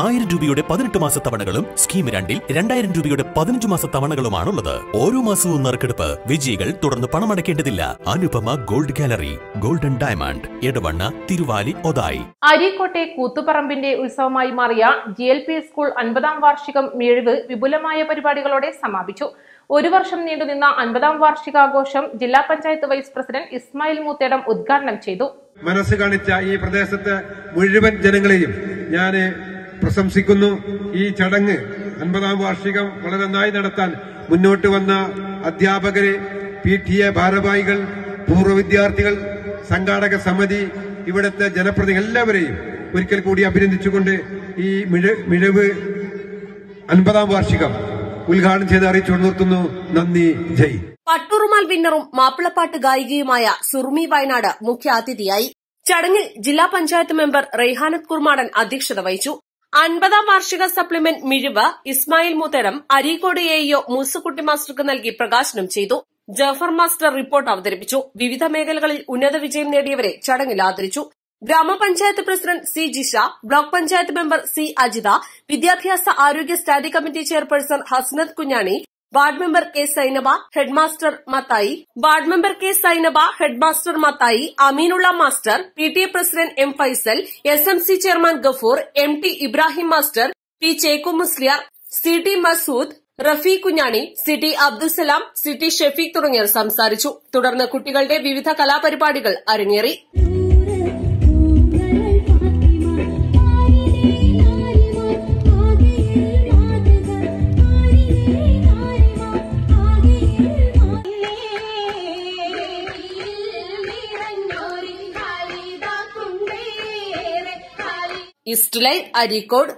ആയിരം രൂപയുടെ പതിനെട്ട് മാസ തവണകളും സ്കീം രണ്ടിൽ രണ്ടായിരം രൂപയുടെ പതിനഞ്ച് മാസ തവണകളുമാണുള്ളത്. ഓരോ മാസവും നറുക്കെടുപ്പ് വിജയികൾ തുടർന്ന് പണമടയ്ക്കേണ്ടതില്ല. Anupama gold gallery golden diamond Edavanna Thiruvali Othayi. അരീക്കോട്ടെ കൂത്തുപറമ്പിന്റെ ഉത്സവമായി മാറിയ ജി എൽ പി സ്കൂൾ അൻപതാം വാർഷികം മിഴിവ് വിപുലമായ പരിപാടികളോടെ സമാപിച്ചു. ഒരു വർഷം നീണ്ടുനിന്ന അൻപതാം വാർഷികാഘോഷം ജില്ലാ പഞ്ചായത്ത് വൈസ് പ്രസിഡന്റ് ഇസ്മായിൽ മൂത്തേടം ഉദ്ഘാടനം ചെയ്തു. മനസ്സ് കാണിച്ച ഈ പ്രദേശത്തെ മുഴുവൻ ജനങ്ങളെയും ഞാൻ പ്രശംസിക്കുന്നു. ഈ ചടങ്ങ് അൻപതാം വാർഷികം വളരെ നന്നായി നടത്താൻ മുന്നോട്ട് വന്ന അധ്യാപകരെ പി ടി എ ഭാരവാഹികൾ പൂർവ വിദ്യാർത്ഥികൾ സംഘാടക സമിതി ഇവിടുത്തെ ജനപ്രതിനിധി എല്ലാവരെയും ഒരിക്കൽ കൂടി അഭിനന്ദിച്ചുകൊണ്ട് ഈ മിഴ- മിഴവ് അൻപതാം വാർഷികം ഉദ്ഘാടനം ചെയ്ത് അറിയിച്ചു നിർത്തുന്നു നന്ദി. ജയ്. പട്ടുറുമാൽ വിന്നറും മാപ്പിളപ്പാട്ട് ഗായികയുമായ സുർമി വയനാട് മുഖ്യാതിഥിയായി. ചടങ്ങിൽ ജില്ലാ പഞ്ചായത്ത് മെമ്പർ റെയ്ഹാനത്ത് കുർമാടൻ അധ്യക്ഷത വഹിച്ചു. അൻപതാം വാർഷിക സപ്ലിമെന്റ് മിഴിവ് ഇസ്മായിൽ മുത്തരം അരീക്കോട് എഇഒ മൂസുക്കുട്ടി മാസ്റ്റർക്ക് നൽകി പ്രകാശനം ചെയ്തു. ജഫർ മാസ്റ്റർ റിപ്പോർട്ട് അവതരിപ്പിച്ചു. വിവിധ മേഖലകളിൽ ഉന്നത വിജയം നേടിയവരെ ചടങ്ങിൽ ആദരിച്ചു. ഗ്രാമപഞ്ചായത്ത് president C Jisha block panchayat member C Ajitha വിദ്യാഭ്യാസ ആരോഗ്യ standing committee chairperson Hasnath Kunjani ward member K Sainaba headmaster Mathai. Ward member K Sainaba headmaster Mathai Aminulla master P T A president M Faisal S M C chairman Gafoor M T Ibrahim master P Cheku Musliyar C T Masood Rafi Kunjani C T Abdussalam C T Shafeeq തുടങ്ങിയവർ സംസാരിച്ചു. തുടർന്ന് കുട്ടികളുടെ വിവിധ കലാപരിപാടികൾ അരങ്ങേറി. East line Areekode